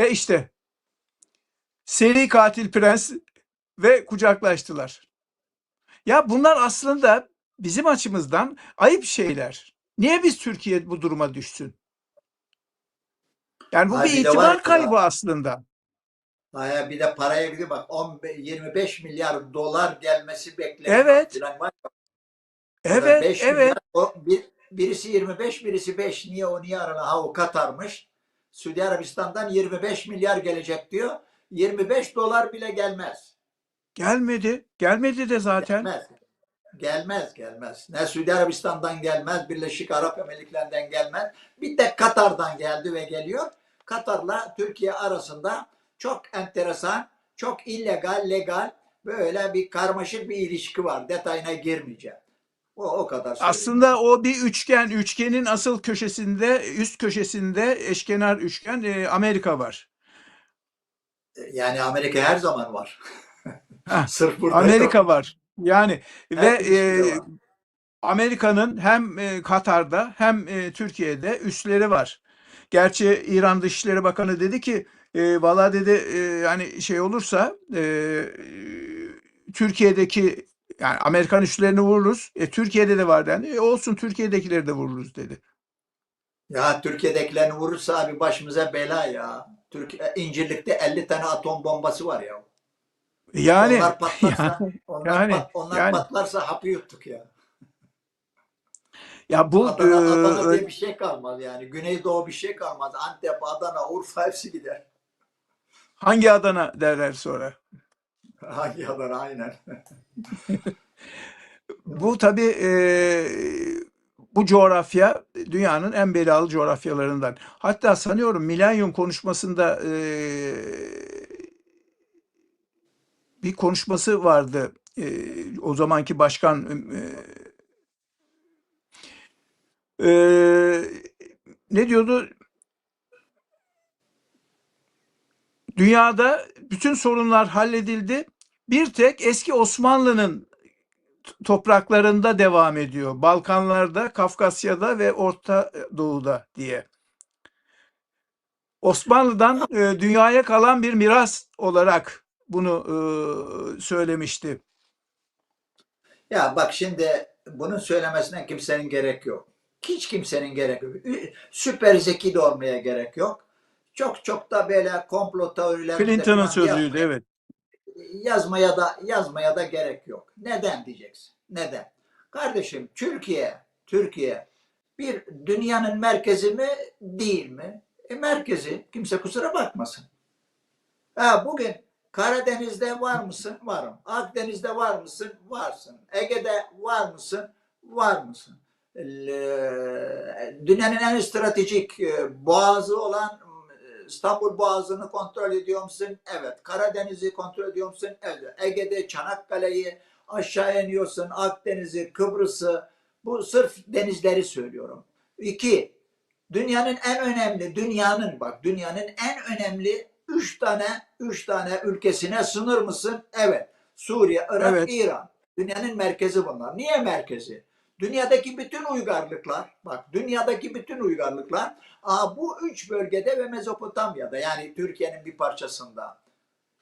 E işte seri katil prens ve kucaklaştılar. Ya bunlar aslında bizim açımızdan ayıp şeyler. Niye biz Türkiye bu duruma düşsün? Yani bu Ay bir bir itibar ya. kaybı aslında. Aya bir de paraya gidiyor bak 15, 25 milyar dolar gelmesi bekleniyor. Evet. Evet, 5 evet. milyar, o, bir, birisi 25, birisi 5. Niye o niye arana? Ha o Katar'mış. Suudi Arabistan'dan 25 milyar gelecek diyor. 25 dolar bile gelmez. Gelmedi. Gelmedi de zaten. Gelmez. Gelmez gelmez. Ne Suudi Arabistan'dan gelmez, Birleşik Arap Emirlikleri'nden gelmez. Bir tek Katar'dan geldi ve geliyor. Katar'la Türkiye arasında çok enteresan, çok illegal, legal böyle bir karmaşık bir ilişki var. Detayına girmeyeceğim. O, o kadar söyleyeyim. Aslında o bir üçgen. Üçgenin asıl köşesinde, üst köşesinde eşkenar üçgen e, Amerika var. Yani Amerika her zaman var. Heh, Sırf burada Amerika yok. var. Yani ve Her ilişkide e. Amerika'nın hem e, Katar'da hem e, Türkiye'de üsleri var. Gerçi İran Dışişleri Bakanı dedi ki e, valla dedi e, yani şey olursa e, Türkiye'deki yani Amerikan üslerini vururuz. E, Türkiye'de de var dendi. E, olsun Türkiye'dekileri de vururuz dedi. Ya Türkiye'dekilerini vurursa abi başımıza bela ya. Türkiye, İncirlik'te 50 tane atom bombası var ya. Yani onlar patlarsa, onlar, yani, pat- onlar yani. patlarsa hapı yuttuk ya. ya bu Adana, e, Adana diye bir şey kalmaz yani. Güneydoğu bir şey kalmaz. Antep, Adana, Urfa hepsi gider. hangi Adana derler sonra. Hangi aynen. Bu tabii e, bu coğrafya dünyanın en belalı coğrafyalarından. Hatta sanıyorum milenyum konuşmasında e, bir konuşması vardı. E, o zamanki başkan e, e, ne diyordu? Dünyada bütün sorunlar halledildi. Bir tek eski Osmanlı'nın topraklarında devam ediyor. Balkanlarda, Kafkasya'da ve Orta Doğu'da diye. Osmanlı'dan e, dünyaya kalan bir miras olarak bunu e, söylemişti. Ya bak şimdi bunun söylemesine kimsenin gerek yok. Hiç kimsenin gerek yok. Süper zeki de olmaya gerek yok. Çok çok da böyle komplo teorilerinde Clinton'ın sözüydü yazmaya- evet. yazmaya da yazmaya da gerek yok. Neden diyeceksin? Neden? Kardeşim Türkiye Türkiye bir dünyanın merkezi mi değil mi? E merkezi. Kimse kusura bakmasın. Ha bugün Karadeniz'de var mısın? Varım. Akdeniz'de var mısın? Varsın. Ege'de var mısın? Var mısın? Dünyanın en stratejik e, boğazı olan İstanbul Boğazı'nı kontrol ediyor musun? Evet. Karadeniz'i kontrol ediyor musun? Evet. Ege'de Çanakkale'yi aşağı iniyorsun. Akdeniz'i, Kıbrıs'ı. Bu sırf denizleri söylüyorum. İki, dünyanın en önemli, dünyanın bak dünyanın en önemli üç tane, üç tane ülkesine sınır mısın? Evet. Suriye, Irak, Evet. İran. Dünyanın merkezi bunlar. Niye merkezi? Dünyadaki bütün uygarlıklar, bak dünyadaki bütün uygarlıklar aa, bu üç bölgede ve Mezopotamya'da yani Türkiye'nin bir parçasında.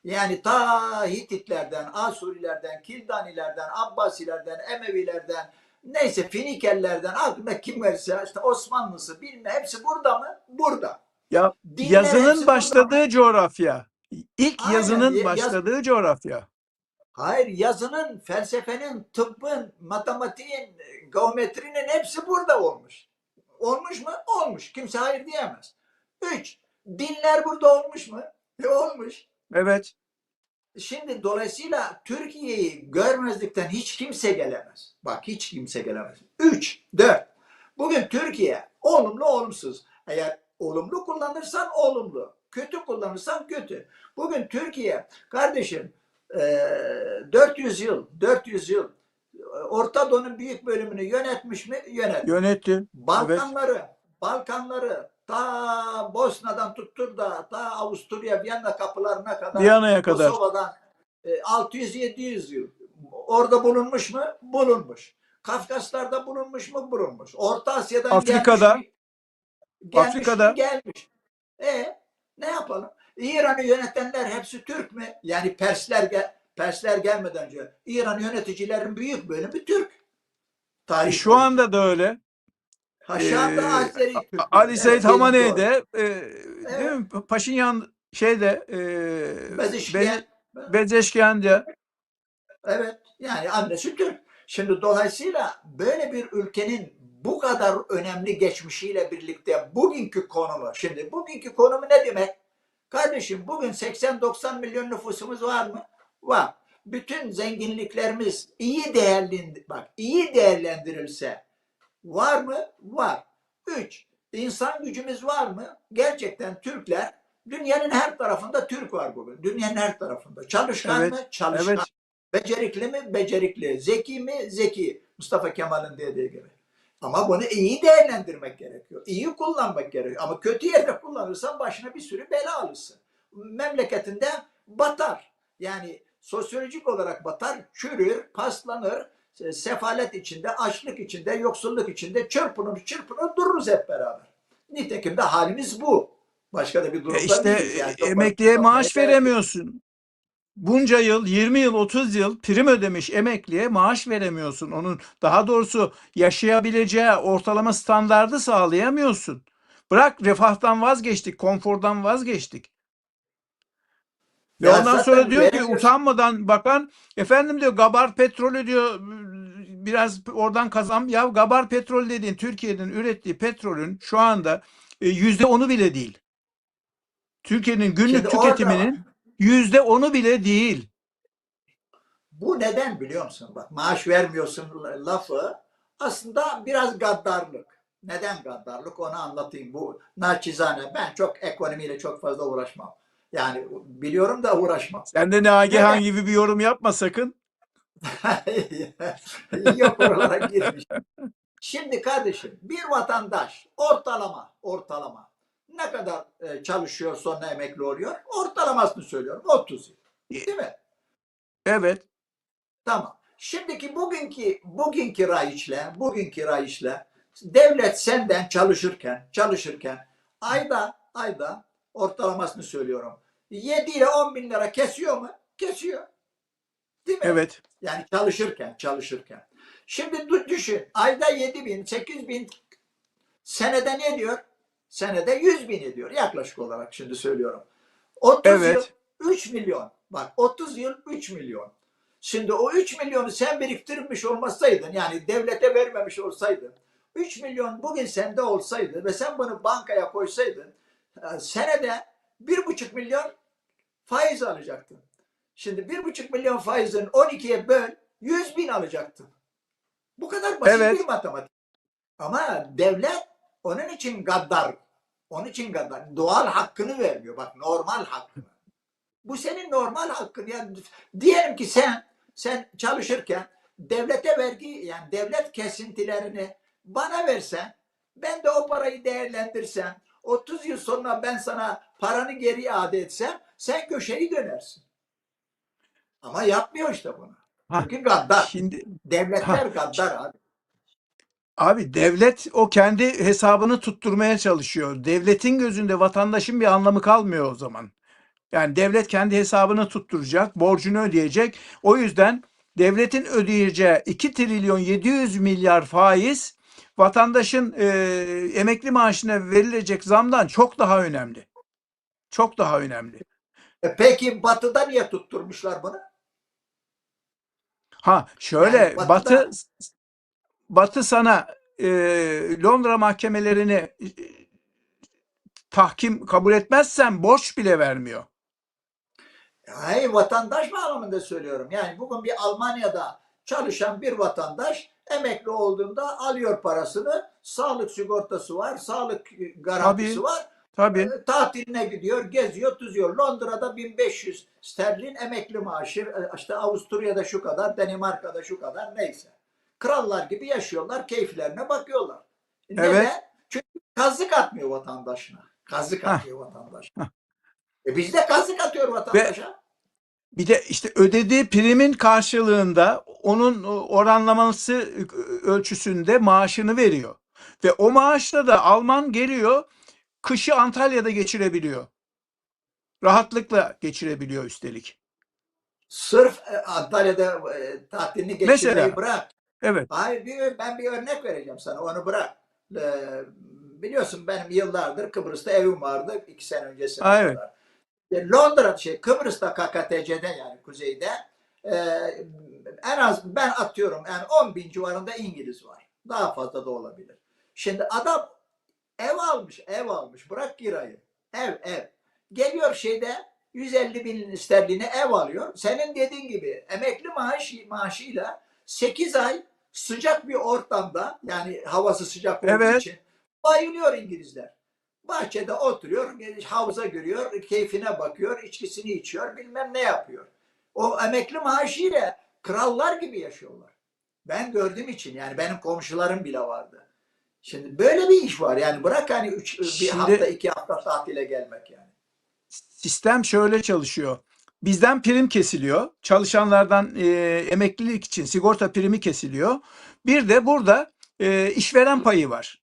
Yani ta Hititlerden, Asurilerden, Kildanilerden, Abbasilerden, Emevilerden, neyse Finikellerden aklına kim varsa işte Osmanlısı bilme hepsi burada mı? Burada. Ya Dinler yazının başladığı coğrafya. İlk Aynen, yazının yaz- başladığı coğrafya. Hayır yazının, felsefenin, tıbbın, matematiğin, geometrinin hepsi burada olmuş. Olmuş mu? Olmuş. Kimse hayır diyemez. Üç, dinler burada olmuş mu? E, olmuş. Evet. Şimdi dolayısıyla Türkiye'yi görmezlikten hiç kimse gelemez. Bak hiç kimse gelemez. Üç, dört. Bugün Türkiye olumlu olumsuz. Eğer olumlu kullanırsan olumlu. Kötü kullanırsan kötü. Bugün Türkiye kardeşim 400 yıl 400 yıl e, Orta Doğu'nun büyük bölümünü yönetmiş mi? Yönet. Yönetti. Balkanları, Balkanları ta Bosna'dan tuttur da ta Avusturya, Viyana kapılarına kadar Viyana'ya kadar. Kosova'dan e, 600-700 yıl. Orada bulunmuş mu? Bulunmuş. Kafkaslar'da bulunmuş mu? Bulunmuş. Orta Asya'dan Afrika'da. gelmiş mi? Gelmiş Afrika'da. mi? Gelmiş. E ne yapalım? İran'ı yönetenler hepsi Türk mü? Yani Persler gel Persler gelmeden önce İran yöneticilerin büyük bölümü Türk. Tarih E, Şu anda da öyle. ha, şu anda Ee, Azeri Türkler. Ali Said Evet, Hamaney doğru. de e, değil mi? Paşinyan şeyde e, Bezişkiyen. Be- de Evet. Yani annesi Türk. Şimdi dolayısıyla böyle bir ülkenin bu kadar önemli geçmişiyle birlikte bugünkü konumu, şimdi bugünkü konumu ne demek? Kardeşim bugün 80-90 milyon nüfusumuz var mı? Var. Bütün zenginliklerimiz iyi değerlendir bak iyi değerlendirilse var mı? Var. Üç, insan gücümüz var mı? Gerçekten Türkler dünyanın her tarafında Türk var bugün. Dünyanın her tarafında. Çalışkan Evet, mı? Çalışkan. evet Becerikli mi? Becerikli. Zeki mi? Zeki. Mustafa Kemal'in dediği gibi. Ama bunu iyi değerlendirmek gerekiyor. İyi kullanmak gerekiyor. Ama kötü yerde kullanırsan başına bir sürü bela alırsın. Memleketinde batar. Yani sosyolojik olarak batar, çürür, paslanır, e, sefalet içinde, açlık içinde, yoksulluk içinde çırpınır çırpınır dururuz hep beraber. Nitekim de halimiz bu. Başka da bir durumda E işte değiliz yani. Emekliye maaş veremiyorsun. Bunca yıl, 20 yıl, 30 yıl prim ödemiş emekliye maaş veremiyorsun. Onun daha doğrusu yaşayabileceği ortalama standardı sağlayamıyorsun. Bırak refahtan vazgeçtik, konfordan vazgeçtik. Ve Ya ondan sonra diyor ki utanmadan bakan efendim diyor Gabar petrolü diyor biraz oradan kazan. Ya Gabar petrol dediğin Türkiye'nin ürettiği petrolün şu anda e, yüzde onu bile değil. Türkiye'nin günlük Şimdi tüketiminin yüzde onu bile değil. Bu neden biliyor musun? Bak maaş vermiyorsun lafı aslında biraz gaddarlık. Neden gaddarlık onu anlatayım. Bu naçizane ben çok ekonomiyle çok fazla uğraşmam. Yani biliyorum da uğraşmam. Sen de Nagihan Neden? gibi bir yorum yapma sakın. Yok oralara girmiş. Şimdi kardeşim bir vatandaş ortalama ortalama ne kadar e, çalışıyor sonra emekli oluyor? Ortalamasını söylüyorum 30 yıl. Değil mi? Evet. Tamam. Şimdiki bugünkü bugünkü rayişle, bugünkü rayişle devlet senden çalışırken, çalışırken ayda ayda ortalamasını söylüyorum. 7 ile 10 bin lira kesiyor mu? Kesiyor. Değil mi? Evet. Yani çalışırken, çalışırken. Şimdi düşün. Ayda 7 bin, 8 bin senede ne diyor? Senede 100 bin ediyor. Yaklaşık olarak şimdi söylüyorum. 30 Evet. yıl 3 milyon. Bak 30 yıl 3 milyon. Şimdi o 3 milyonu sen biriktirmiş olmasaydın yani devlete vermemiş olsaydın 3 milyon bugün sende olsaydı ve sen bunu bankaya koysaydın e, senede 1,5 milyon faiz alacaktın. Şimdi 1,5 milyon faizin 12'ye böl 100 bin alacaktın. Bu kadar basit Evet. bir matematik. Ama devlet onun için gaddar. Onun için gaddar. Doğal hakkını vermiyor. Bak normal hakkını. Bu senin normal hakkın. Yani diyelim ki sen sen çalışırken devlete vergi yani devlet kesintilerini bana versen ben de o parayı değerlendirsem 30 yıl sonra ben sana paranı geri iade etsem sen köşeyi dönersin. Ama yapmıyor işte bunu. Ha, Çünkü gaddar. Şimdi Devletler Ha. gaddar abi. Abi devlet o kendi hesabını tutturmaya çalışıyor. Devletin gözünde vatandaşın bir anlamı kalmıyor o zaman. Yani devlet kendi hesabını tutturacak, borcunu ödeyecek. O yüzden devletin ödeyeceği 2 trilyon 700 milyar faiz vatandaşın e, emekli maaşına verilecek zamdan çok daha önemli. Çok daha önemli. E peki batıda niye tutturmuşlar bunu? Ha şöyle Yani Batı'da- Batı Batı sana e, Londra mahkemelerini e, tahkim kabul etmezsen borç bile vermiyor. Hayır vatandaş bağlamında söylüyorum. Yani bugün bir Almanya'da çalışan bir vatandaş emekli olduğunda alıyor parasını. Sağlık sigortası var, sağlık garantisi Tabii. var. Tabii. E, Tatiline gidiyor, geziyor, tuzuyor. Londra'da 1500 sterlin emekli maaşı. E, işte Avusturya'da şu kadar, Danimarka'da şu kadar neyse. Krallar gibi yaşıyorlar, keyiflerine bakıyorlar. Neden? Evet. Çünkü kazık atmıyor vatandaşına. Kazık atıyor vatandaşına. E biz de kazık atıyor vatandaşa. Bir de işte ödediği primin karşılığında onun oranlaması ölçüsünde maaşını veriyor. Ve o maaşla da Alman geliyor kışı Antalya'da geçirebiliyor. Rahatlıkla geçirebiliyor üstelik. Sırf e, Antalya'da e, tatilini geçirmeyi Mesela. bırak. Evet. Hayır bir, ben bir örnek vereceğim sana onu bırak. Ee, biliyorsun benim yıllardır Kıbrıs'ta evim vardı iki sene öncesine Ha, evet. E, Londra şey Kıbrıs'ta KKTC'de yani kuzeyde e, en az ben atıyorum yani 10 bin civarında İngiliz var. Daha fazla da olabilir. Şimdi adam ev almış ev almış bırak kirayı. Ev ev. Geliyor şeyde 150 bin sterline ev alıyor. Senin dediğin gibi emekli maaş maaşıyla 8 ay sıcak bir ortamda yani havası sıcak olduğu Evet. için bayılıyor İngilizler. Bahçede oturuyor, havuza görüyor, keyfine bakıyor, içkisini içiyor, bilmem ne yapıyor. O emekli maaşıyla krallar gibi yaşıyorlar. Ben gördüğüm için yani benim komşularım bile vardı. Şimdi böyle bir iş var yani bırak hani üç, bir Şimdi- hafta iki hafta tatile gelmek yani. Sistem şöyle çalışıyor. Bizden prim kesiliyor. Çalışanlardan e, emeklilik için sigorta primi kesiliyor. Bir de burada e, işveren payı var.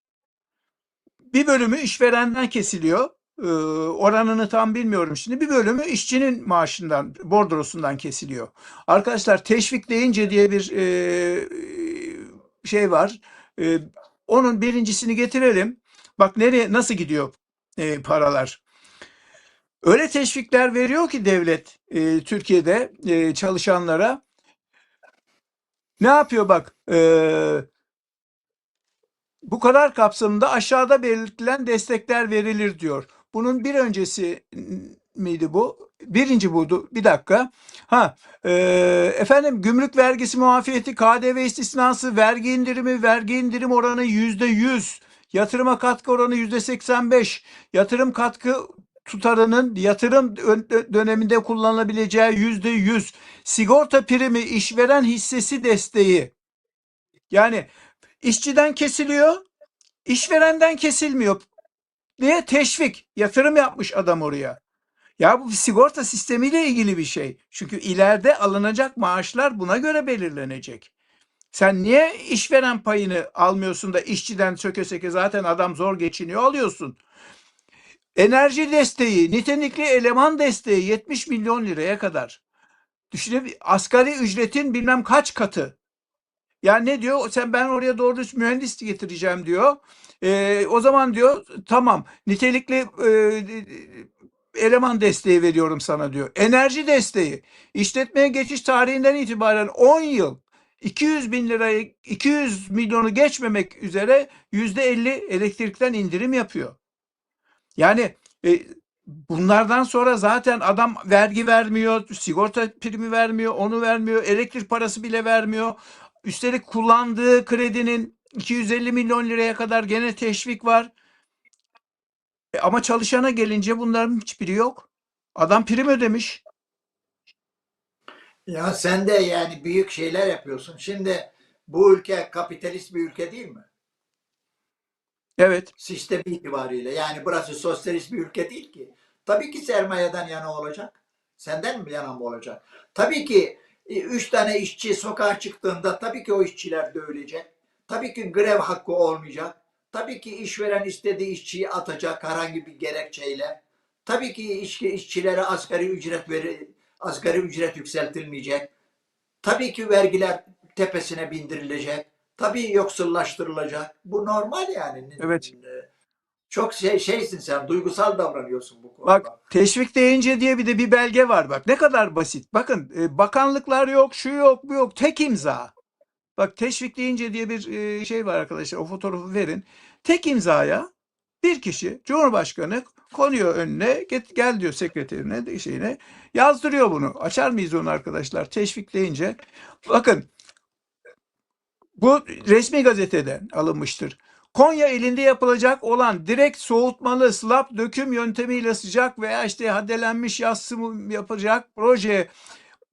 Bir bölümü işverenden kesiliyor. E, oranını tam bilmiyorum şimdi. Bir bölümü işçinin maaşından, bordrosundan kesiliyor. Arkadaşlar teşvik deyince diye bir e, şey var. E, onun birincisini getirelim. Bak nereye nasıl gidiyor e, paralar. Öyle teşvikler veriyor ki devlet e, Türkiye'de e, çalışanlara. Ne yapıyor bak? e, bu kadar kapsamında aşağıda belirtilen destekler verilir diyor. Bunun bir öncesi miydi bu? Birinci buydu. Bir dakika. Ha, e, efendim gümrük vergisi muafiyeti, KDV istisnası, vergi indirimi, vergi indirim oranı yüzde yüz, yatırıma katkı oranı yüzde seksen beş, yatırım katkı tutarının yatırım dö- döneminde kullanılabileceği yüzde yüz, sigorta primi, işveren hissesi desteği. Yani işçiden kesiliyor, işverenden kesilmiyor. Niye? Teşvik. Yatırım yapmış adam oraya. Ya bu sigorta sistemiyle ilgili bir şey. Çünkü ileride alınacak maaşlar buna göre belirlenecek. Sen niye işveren payını almıyorsun da işçiden söke söke zaten adam zor geçiniyor alıyorsun. Enerji desteği, nitelikli eleman desteği 70 milyon liraya kadar. Düşünebil asgari ücretin bilmem kaç katı. Yani ne diyor? Sen ben oraya doğru mühendis getireceğim diyor. Ee, o zaman diyor tamam nitelikli e, eleman desteği veriyorum sana diyor. Enerji desteği. İşletmeye geçiş tarihinden itibaren 10 yıl 200 bin lirayı 200 milyonu geçmemek üzere %50 elektrikten indirim yapıyor. Yani e, bunlardan sonra zaten adam vergi vermiyor, sigorta primi vermiyor, onu vermiyor, elektrik parası bile vermiyor. Üstelik kullandığı kredinin 250 milyon liraya kadar gene teşvik var. E, ama çalışana gelince bunların hiçbiri yok. Adam prim ödemiş. Ya sen de yani büyük şeyler yapıyorsun. Şimdi bu ülke kapitalist bir ülke değil mi? Evet. Sistemi itibariyle. Yani burası sosyalist bir ülke değil ki. Tabii ki sermayeden yana olacak. Senden mi yana mı olacak? Tabii ki e, üç tane işçi sokağa çıktığında tabii ki o işçiler dövülecek. Tabii ki grev hakkı olmayacak. Tabii ki işveren istediği işçiyi atacak herhangi bir gerekçeyle. Tabii ki işçi, işçilere asgari ücret veri, asgari ücret yükseltilmeyecek. Tabii ki vergiler tepesine bindirilecek. Tabii yoksullaştırılacak. Bu normal yani. Evet. Çok şey şeysin sen, duygusal davranıyorsun bu konuda. Bak teşvik deyince diye bir de bir belge var bak ne kadar basit. Bakın e, bakanlıklar yok, şu yok, bu yok. Tek imza. Bak teşvik deyince diye bir e, şey var arkadaşlar. O fotoğrafı verin. Tek imzaya bir kişi Cumhurbaşkanı konuyor önüne. Get, gel diyor sekreterine şeyine. Yazdırıyor bunu. Açar mıyız onu arkadaşlar? Teşvik deyince. Bakın bu resmi gazeteden alınmıştır. Konya elinde yapılacak olan direkt soğutmalı slab döküm yöntemiyle sıcak veya işte haddelenmiş yaz sıvı yapacak proje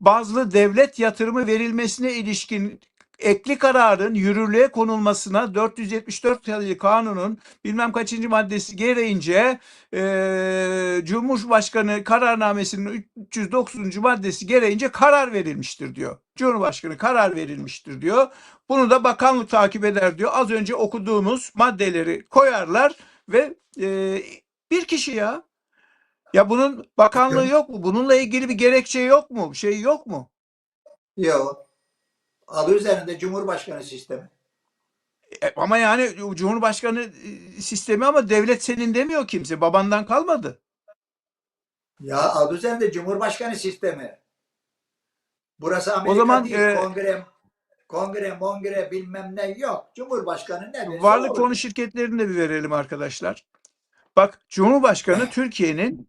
bazlı devlet yatırımı verilmesine ilişkin ekli kararın yürürlüğe konulmasına 474 sayılı kanunun bilmem kaçıncı maddesi gereğince e, Cumhurbaşkanı kararnamesinin 309. maddesi gereğince karar verilmiştir diyor. Cumhurbaşkanı karar verilmiştir diyor. Bunu da bakanlık takip eder diyor. Az önce okuduğumuz maddeleri koyarlar ve e, bir kişi ya Ya bunun bakanlığı yok mu? Bununla ilgili bir gerekçe yok mu? Şey yok mu? Yok. Adı üzerinde Cumhurbaşkanı sistemi. E, ama yani Cumhurbaşkanı e, sistemi ama devlet senin demiyor kimse. Babandan kalmadı. Ya adı üzerinde Cumhurbaşkanı sistemi. Burası Amerika zaman, değil. e, kongre, kongre, mongre bilmem ne yok. Cumhurbaşkanı ne Varlık olur. fonu şirketlerini de bir verelim arkadaşlar. Bak Cumhurbaşkanı Türkiye'nin